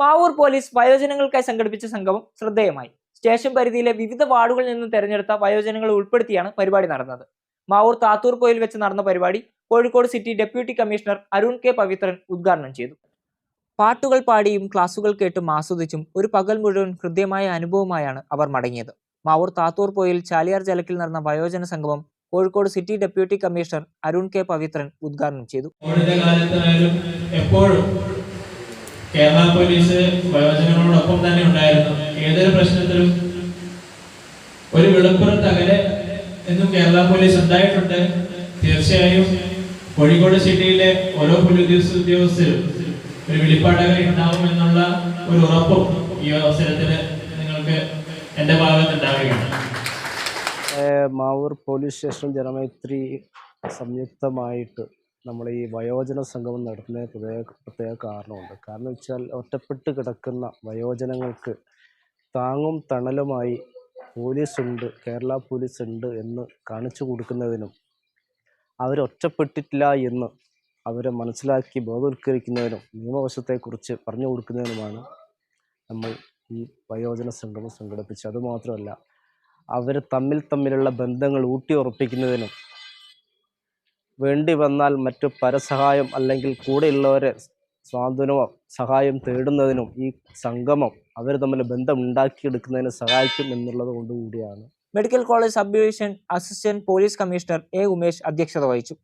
Pavoor police വയോജനങ്ങൾക്കായി സംഘടിപ്പിച്ച സംഗമം ശ്രദ്ധേയമായി. സ്റ്റേഷൻ പരിധിയിലെ വിവിധ വാർഡുകളിൽ നിന്നും തെരഞ്ഞെടുത്ത വയോജനങ്ങളെ ഉൾപ്പെടുത്തിയാണ് പരിപാടി നടന്നത്. മാവൂർ താത്തൂർ പോയിൽ വെച്ച് നടന്ന പരിപാടി Kozhikode city deputy commissioner Arun K Pavithran ഉദ്ഘാടനം ചെയ്തു. പാട്ടുകൾ പാടിയും ക്ലാസുകൾ കേട്ടും ആസ്വദിച്ചും ഒരു പകൽ മുഴുവൻ ഹൃദ്യമായ അനുഭവമായാണ് അവർ മടങ്ങിയത്. മാവൂർ താത്തൂർ പോയിൽ ചാലിയാർ ജലക്കിൽ നടന്ന വയോജന സംഗമം Kozhikode city deputy commissioner Arun K Pavithran ഉദ്ഘാടനം ചെയ്തു. എപ്പോഴും കേരള പോലീസ് വയോജനങ്ങളോടൊപ്പം തന്നെ ഉണ്ടായിരുന്നു. ഏതൊരു പ്രശ്നത്തിലും ഒരു വിളുപ്പുറത്ത് അകലെ എന്നും കേരള പോലീസ് ഉണ്ടായിട്ടുണ്ട്. തീർച്ചയായും കോഴിക്കോട് സിറ്റിയിലെ ഓരോ പോലീസ് ഉദ്യോഗസ്ഥരും ഒരു വെളിപ്പാടകർ ഉണ്ടാവും എന്നുള്ള ഒരു ഉറപ്പും ഈ അവസരത്തിൽ നിങ്ങൾക്ക് എന്റെ ഭാഗത്ത് ഉണ്ടാവുകയാണ് മാവൂർ പോലീസ് സ്റ്റേഷൻ ജനമൈത്രി സംയുക്തമായിട്ട് നമ്മൾ ഈ വയോജന സംഗമം നടത്തുന്നതിന് പ്രത്യേക പ്രത്യേക കാരണമുണ്ട്. കാരണം വെച്ചാൽ ഒറ്റപ്പെട്ട് കിടക്കുന്ന വയോജനങ്ങൾക്ക് താങ്ങും തണലുമായി പോലീസ് ഉണ്ട് കേരള പോലീസ് ഉണ്ട് എന്ന് കാണിച്ചു കൊടുക്കുന്നതിനും അവരൊറ്റപ്പെട്ടിട്ടില്ല എന്ന് അവരെ മനസ്സിലാക്കി ബോധവൽക്കരിക്കുന്നതിനും നിയമവശത്തെക്കുറിച്ച് പറഞ്ഞു കൊടുക്കുന്നതിനുമാണ് നമ്മൾ ഈ വയോജന സംഗമം സംഘടിപ്പിച്ചത്. അതുമാത്രമല്ല അവർ തമ്മിൽ തമ്മിലുള്ള ബന്ധങ്ങൾ ഊട്ടിയുറപ്പിക്കുന്നതിനും വേണ്ടി വന്നാൽ മറ്റു പരസഹായം അല്ലെങ്കിൽ കൂടെയുള്ളവരെ സ്വാതന്ത്ര്യമോ സഹായം തേടുന്നതിനും ഈ സംഗമം അവർ തമ്മിൽ ബന്ധം ഉണ്ടാക്കിയെടുക്കുന്നതിന് സഹായിക്കും എന്നുള്ളത് കൊണ്ടുകൂടിയാണ് medical college sub division assistant police commissioner A Umesh അധ്യക്ഷത വഹിച്ചു.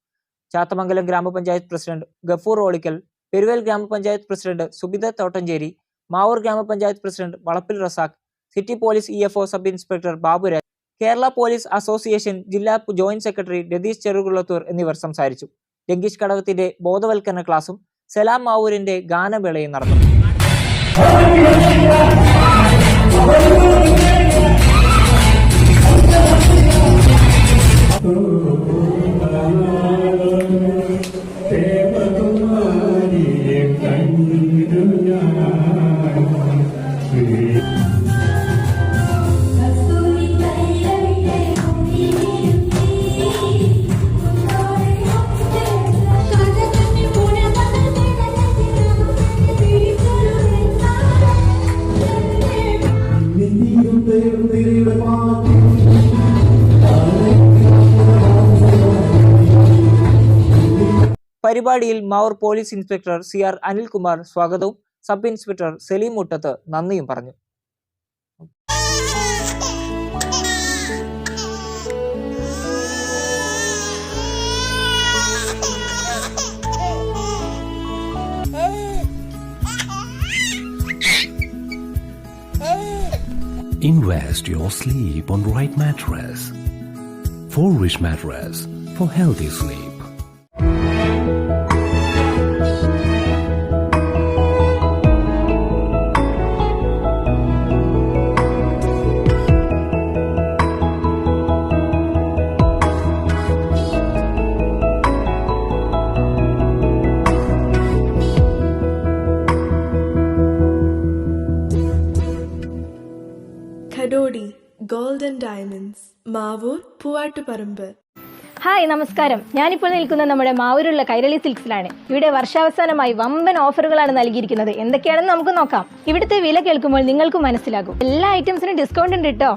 ചാത്തമംഗലം ഗ്രാമപഞ്ചായത്ത് പ്രസിഡന്റ് ഗഫൂർ ഓളിക്കൽ പെരുവേൽ ഗ്രാമപഞ്ചായത്ത് പ്രസിഡന്റ് സുബിത തോട്ടഞ്ചേരി മാവൂർ ഗ്രാമപഞ്ചായത്ത് president Valappil Razak city police E sub inspector Baburaj Kerala police association ജില്ലാ ജോയിന്റ് സെക്രട്ടറി രതീഷ് ചെറുകുളത്തൂർ എന്നിവർ സംസാരിച്ചു. ജംഗീഷ് കടവത്തിന്റെ ബോധവൽക്കരണ ക്ലാസും സലാം മാവൂരിന്റെ ഗാനമേളയും നടന്നു. കസ്തൂരി പരിപാടിയിൽ Mavoor police inspector C R Anilkumar സ്വാഗതവും സബ് ഇൻസ്പെക്ടർ സലീം മുട്ടത്ത് നന്ദിയും പറഞ്ഞു Invest your sleep on right mattress. For rich mattress for healthy sleep. Golden diamonds Mavoor Poovattuparamba. Hi നമസ്കാരം. ഞാനിപ്പോൾ നിൽക്കുന്നത് നമ്മുടെ മാവൂരുള്ള കൈരളി സിൽക്സിലാണ്. ഇവിടെ വർഷാവസാനമായി വമ്പൻ ഓഫറുകളാണ് നൽകിയിരിക്കുന്നത്. എന്തൊക്കെയാണെന്ന് നമുക്ക് നോക്കാം. ഇവിടുത്തെ വില കേൾക്കുമ്പോൾ നിങ്ങൾക്ക് മനസ്സിലാകും. എല്ലാ ഐറ്റംസിനും ഡിസ്കൗണ്ട് ഉണ്ട് കേട്ടോ